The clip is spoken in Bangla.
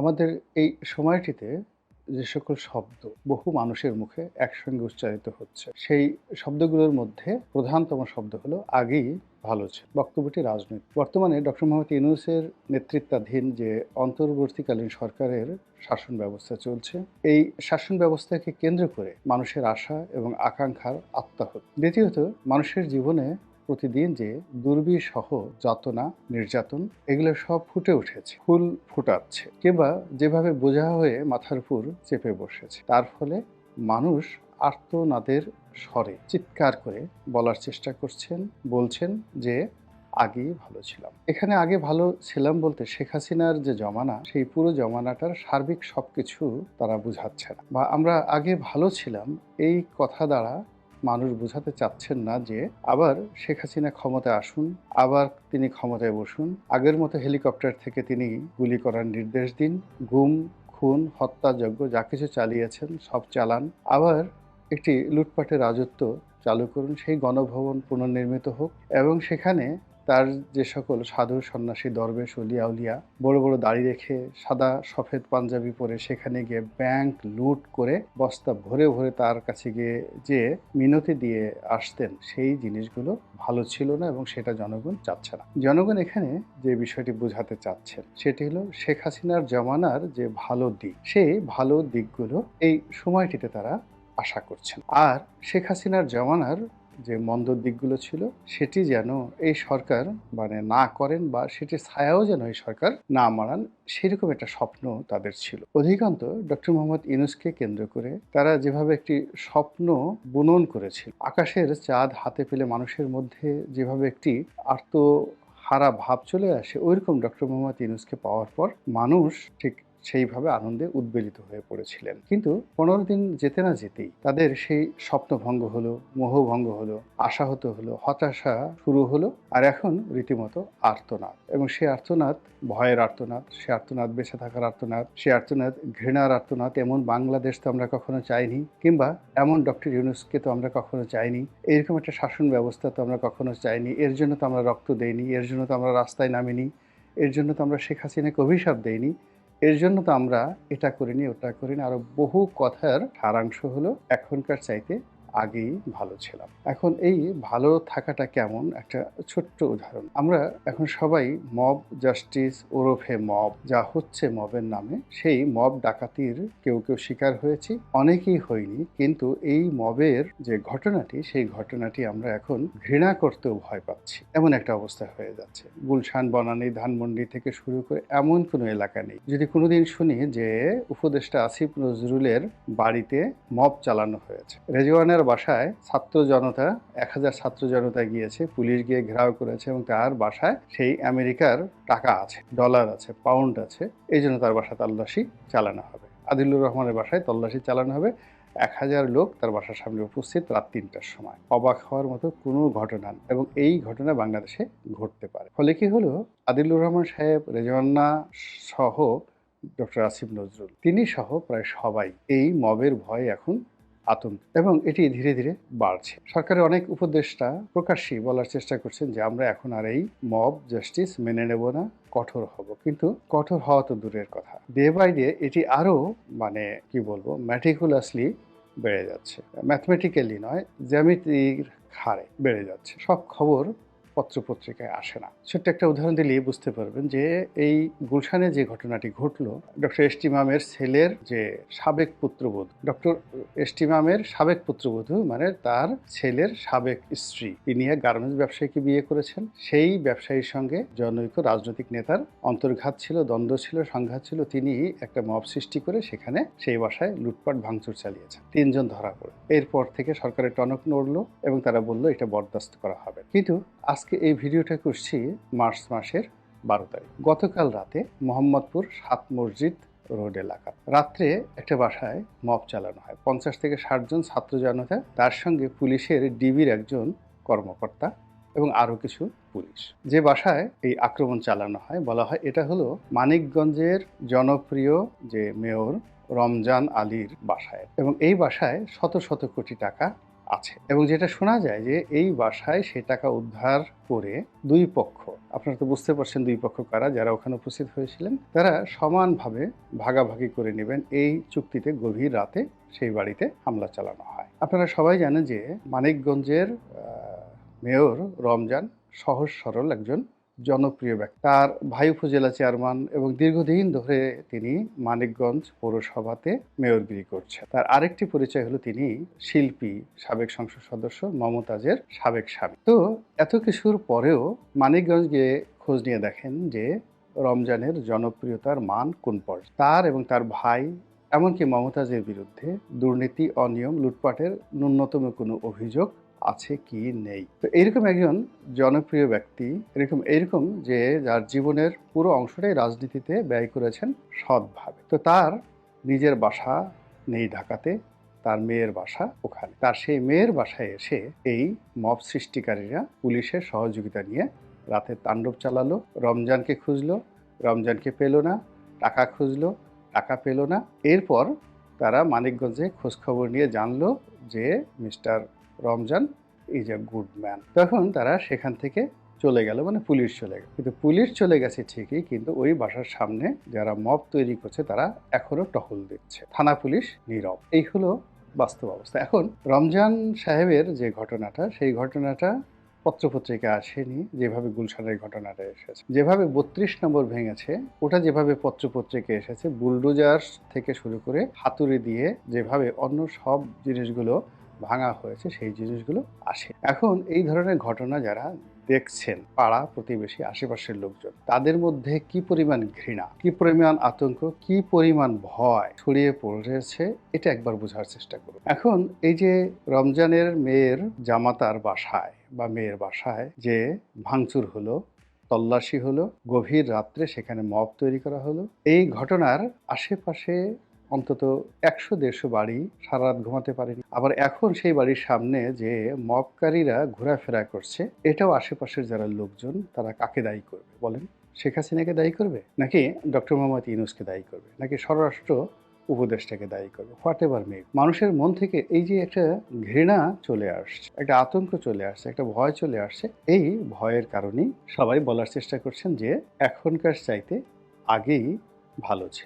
আমাদের এই সময়টিতে যে সকল শব্দ বহু মানুষের মুখে একসঙ্গে উচ্চারিত হচ্ছে, সেই শব্দগুলোর মধ্যে প্রধানতম শব্দ হলো আগেই ভালো ছিল। বক্তব্যটি রাজনীতি বর্তমানে ডক্টর মোহাম্মদ ইউনুসের নেতৃত্বাধীন যে অন্তর্বর্তীকালীন সরকারের শাসন ব্যবস্থা চলছে, এই শাসন ব্যবস্থাকে কেন্দ্র করে মানুষের আশা এবং আকাঙ্ক্ষার আত্মাহত দ্বিতীয়ত, মানুষের জীবনে প্রতিদিন যে দুর্বিসহ যাতনা, নির্যাতন, এগুলো সব ফুটে উঠেছে, ফুল ফুটাচ্ছে কিংবা যেভাবে বোঝা হয়ে মাথার উপর চেপে বসেছে। তার ফলে মানুষ আর্তনাদের স্বরে চিৎকার করে বলার চেষ্টা করছেন, বলছেন যে, আগেই ভালো ছিলাম। এখানে আগে ভালো ছিলাম বলতে শেখ হাসিনার যে জমানা, সেই পুরো জমানাটার সার্বিক সব কিছু তারা বুঝাচ্ছে না। বা আমরা আগে ভালো ছিলাম, এই কথা দ্বারা মানুষ বোঝাতে চাচ্ছেন না যে আবার শেখ হাসিনা ক্ষমতায় আসুন, আবার তিনি ক্ষমতায় বসুন। আগের মতো হেলিকপ্টার থেকে তিনি গুলি করার নির্দেশ দিন। গুম, খুন, হত্যাযজ্ঞ, যা কিছু চালিয়েছেন, সব চালান। আবার একটি লুটপাটের রাজত্ব চালু করুন। সেই গণভবন পুনর্নির্মিত হোক এবং সেখানে তার যে সকল সাধু সন্ন্যাসী, দরবেশ উলিয়া উলিয়া বড় বড় দাড়ি রেখে সাদা সফেদ পাঞ্জাবি পরে সেখানে গিয়ে ব্যাংক লুট করে বস্তা ভরে ভরে তার কাছে গিয়ে যে মিনতি দিয়ে আসতেন, সেই জিনিসগুলো ভালো ছিল না এবং সেটা জনগণ চাচ্ছে না। জনগণ এখানে যে বিষয়টি বোঝাতে চাচ্ছেন, সেটি হলো শেখ হাসিনার জমানার যে ভালো দিক, সেই ভালো দিকগুলো এই সময়টিতে তারা আশা করছেন। আর শেখ হাসিনার জমানার যে মন্দ দিকগুলো ছিল, সেটি যেন এই সরকার মানে না করেন বা সেটি ছায়াও যেন এই সরকার না মারান, সেরকম একটা স্বপ্ন তাদের ছিল। অধিকান্ত ডক্টর মোহাম্মদ ইউনুসকে কেন্দ্র করে তারা যেভাবে একটি স্বপ্ন বুনন করেছিল, আকাশের চাঁদ হাতে পেলে মানুষের মধ্যে যেভাবে একটি আর্ত হারা ভাব চলে আসে, ওইরকম ডক্টর মোহাম্মদ ইউনুসকে পাওয়ার পর মানুষ ঠিক সেইভাবে আনন্দে উদ্বেলিত হয়ে পড়েছিলেন। কিন্তু পনেরো দিন যেতে না যেতেই তাদের সেই স্বপ্নভঙ্গ হলো মোহভঙ্গ হলো, আশাহত হলো, হতাশা শুরু হলো, আর এখন রীতিমতো আর্তনাদ। এবং সে আর্তনাদ, ভয়ের আর্তনাদ, সে আর্তনাদ বেঁচে থাকার আর্তনাদ, সে আর্তনাদ ঘৃণার আর্তনাদ, এমন বাংলাদেশ তো আমরা কখনো চাইনি, কিংবা এমন ডক্টর ইউনুসকে তো আমরা কখনো চাইনি, এরকম একটা শাসন ব্যবস্থা তো আমরা কখনো চাইনি, এর জন্য তো আমরা রক্ত দেইনি, এর জন্য তো আমরা রাস্তায় নামিনি, এর জন্য তো আমরা শেখ হাসিনাকে অভিশাপ দেইনি এর জন্য তো আমরা এটা করিনি, ওটা করিনি। আরও বহু কথার সারাংশ হলো এখনকার চাইতে আগেই ভালো ছিলাম। এখন এই ভালো থাকাটা কেমন একটা ছোট্ট উদাহরণ। আমরা এখন সবাই মব জাস্টিস ওরফে মব, যা হচ্ছে মবের নামে, সেই মব ডাকাতির কেউ কেউ শিকার হয়েছি। অনেকেই হয়নি, কিন্তু এই মবের যে ঘটনাটি, সেই ঘটনাটি আমরা এখন ঘৃণা করতেও ভয় পাচ্ছি। এমন একটা অবস্থা হয়ে যাচ্ছে। গুলশান, বনানী, ধানমন্ডি থেকে শুরু করে এমন কোনো এলাকা নেই। যদি কোনোদিন শুনি যে উপদেষ্টা আসিফ নজরুলের বাড়িতে মব চালানো হয়েছে। রেজওয়ানের বাসায় ছাত্র জনতা, এক হাজার ছাত্র জনতা গিয়েছে, পুলিশ গিয়ে ঘেরাও করেছে এবং তার বাসায় সেই আমেরিকার টাকা আছে, ডলার আছে, পাউন্ড আছে। এই জন্য তার বাসা তল্লাশি চালানো হবে। আদিলুর রহমানের বাসায় তল্লাশি চালানো হবে। এক হাজার লোক তার বাসার সামনে উপস্থিত রাত তিনটার সময়। অবাক হওয়ার মতো কোনো ঘটনা। এবং এই ঘটনা বাংলাদেশে ঘটতে পারে। ফলে কি হলো? আদিলুর রহমান সাহেব, রেজওয়ান্না সহ ডক্টর আসিফ নজরুল, তিনি সহ প্রায় সবাই এই মবের ভয় এখন আতঙ্ক এবং এটি ধীরে ধীরে বাড়ছে। সরকারের অনেক উপদেষ্টা প্রকাশ্যেই বলার চেষ্টা করছেন যে, আমরা এখন আর এই মব জাস্টিস মেনে নেব না, কঠোর হব। কিন্তু কঠোর হওয়া তো দূরের কথা। ডে বাই ডে এটি আরও মানে কি বলব ম্যাটিকুলাসলি বেড়ে যাচ্ছে। ম্যাথমেটিক্যালি নয়, জ্যামিতির হারে বেড়ে যাচ্ছে। সব খবর পত্রপত্রিকায় আসে না। ছোট্ট একটা উদাহরণ দিলেই বুঝতে পারবেন যে এই গুলশানে যে ঘটনাটি ঘটলো, ডক্টর এস্টিমামের ছেলের যে সাবেক পুত্রবধূ, ডক্টর এস্টিমামের সাবেক পুত্রবধূ মানে তার ছেলের সাবেক স্ত্রী, তিনি এক গার্মেন্টস ব্যবসায়ীকে বিয়ে করেছেন। সেই ব্যবসায়ীর সঙ্গে জনৈক রাজনৈতিক নেতার অন্তর্ঘাত ছিল, দ্বন্দ্ব ছিল, সংঘাত ছিল। তিনি একটা মব সৃষ্টি করে সেখানে সেই বাসায় লুটপাট, ভাঙচুর চালিয়েছেন। তিনজন ধরা পড়ে। এরপর থেকে সরকারের টনক নড়লো এবং তারা বলল, এটা বরদাস্ত করা হবে। কিন্তু আজকে এই ভিডিওটা করছি মার্চ মাসের বারো তারিখ। গতকাল রাতে মোহাম্মদপুর সাত মসজিদ রোড এলাকা। রাত্রে একটা বাসায় মব চালানো হয়। পঞ্চাশ থেকে ষাট জন ছাত্র জনতা তার সঙ্গে পুলিশের ডিবির একজন কর্মকর্তা এবং আরও কিছু পুলিশ। যে বাসায় এই আক্রমণ চালানো হয়, বলা হয় এটা হলো মানিকগঞ্জের জনপ্রিয় যে মেয়র রমজান আলীর বাসায়। এবং এই বাসায় শত শত কোটি টাকা আছে। এবং যেটা শোনা যায় যে এই বাসায় সে টাকা উদ্ধার করে দুই পক্ষ, আপনারা তো বুঝতে পারছেন দুই পক্ষ কারা, যারা ওখানে উপস্থিত হয়েছিলেন, তারা সমানভাবে ভাগাভাগি করে নেবেন। এই চুক্তিতে গভীর রাতে সেই বাড়িতে হামলা চালানো হয়। আপনারা সবাই জানেন যে মানিকগঞ্জের মেয়র রমজান সহজ সরল একজন জনপ্রিয় ব্যক্তি। তার ভাই উপজেলা চেয়ারম্যান এবং দীর্ঘদিন ধরে তিনি মানিকগঞ্জ পৌরসভাতে মেয়রগিরি করছেন। তার আরেকটি পরিচয় হলো তিনি শিল্পী, সাবেক সংসদ সদস্য মমতাজের সাবেক স্বামী। তো এত কিছুর পরেও মানিকগঞ্জ গিয়ে খোঁজ নিয়ে দেখেন যে রমজানের জনপ্রিয়তার মান কোন পর্যায়ে। তার এবং তার ভাই, এমনকি মমতাজের বিরুদ্ধে দুর্নীতি, অনিয়ম, লুটপাটের ন্যূনতম কোনো অভিযোগ আছে কি নেই? তো এরকম একজন জনপ্রিয় ব্যক্তি, এরকম এরকম যে যার জীবনের পুরো অংশটাই রাজনীতিতে ব্যয় করেছেন সৎভাবে। তো তার নিজের বাসা নেই ঢাকাতে, তার মেয়ের বাসা ওখানে। তার সেই মেয়ের বাসায় এসে এই মব সৃষ্টিকারীরা পুলিশের সহযোগিতা নিয়ে রাতে তাণ্ডব চালালো, রমজানকে খুঁজলো, রমজানকে পেল না, টাকা খুঁজলো, টাকা পেল না। এরপর তারা মানিকগঞ্জে খোঁজখবর নিয়ে জানলো যে mister Ramzan is a good man তখন তারা সেখান থেকে চলে গেল মানে পুলিশ চলে গেল। কিন্তু পুলিশ চলে গেছে ঠিকই, কিন্তু ওই বাসার সামনে যারা মব তৈরি করছে, তারা এখনও টহল দিচ্ছে। থানা পুলিশ নীরব। এই হলো বাস্তব অবস্থা। এখন রমজান সাহেবের যে ঘটনাটা, সেই ঘটনাটা পত্রপত্রিকা আসেনি, যেভাবে গুলশানের ঘটনাটা এসেছে। যেভাবে বত্রিশ নম্বর ভেঙেছে, ওটা যেভাবে পত্রপত্রিকা এসেছে, বুলডোজার থেকে শুরু করে হাতুড়ি দিয়ে যেভাবে অন্য সব জিনিসগুলো ভাঙা হয়েছে, সেই জিনিসগুলো আসে। এখন এই ধরনের ঘটনা যারা দেখছেন, পাড়া প্রতিবেশী, আশেপাশের লোকজন, তাদের মধ্যে কি পরিমাণ ঘৃণা, কি পরিমাণ আতঙ্ক, কি পরিমাণ ভয় ছড়িয়ে পড়েছে, এটা একবার বোঝার চেষ্টা করুন। এখন এই যে রমজানের মেয়ের জামাতার বাসায় বা মেয়ের বাসায় যে ভাঙচুর হলো, তল্লাশি হলো, গভীর রাত্রে সেখানে মব তৈরি করা হলো, এই ঘটনার আশেপাশে অন্তত একশো দেড়শো বাড়ি সারা রাত ঘুমাতে পারেনি। আবার এখন সেই বাড়ির সামনে যে মবকারীরা ঘোরাফেরা করছে, এটাও আশেপাশের যারা লোকজন, তারা কাকে দায়ী করবে বলেন? শেখ হাসিনাকে দায়ী করবে? নাকি ডক্টর মোহাম্মদ ইউনুসকে দায়ী করবে? নাকি স্বরাষ্ট্র উপদেশটাকে দায়ী করবে? হোয়াট এভার মেক মানুষের মন থেকে এই যে একটা ঘৃণা চলে আসছে, একটা আতঙ্ক চলে আসছে, একটা ভয় চলে আসছে, এই ভয়ের কারণেই সবাই বলার চেষ্টা করছেন যে এখনকার চাইতে আগেই ভালো ছিল।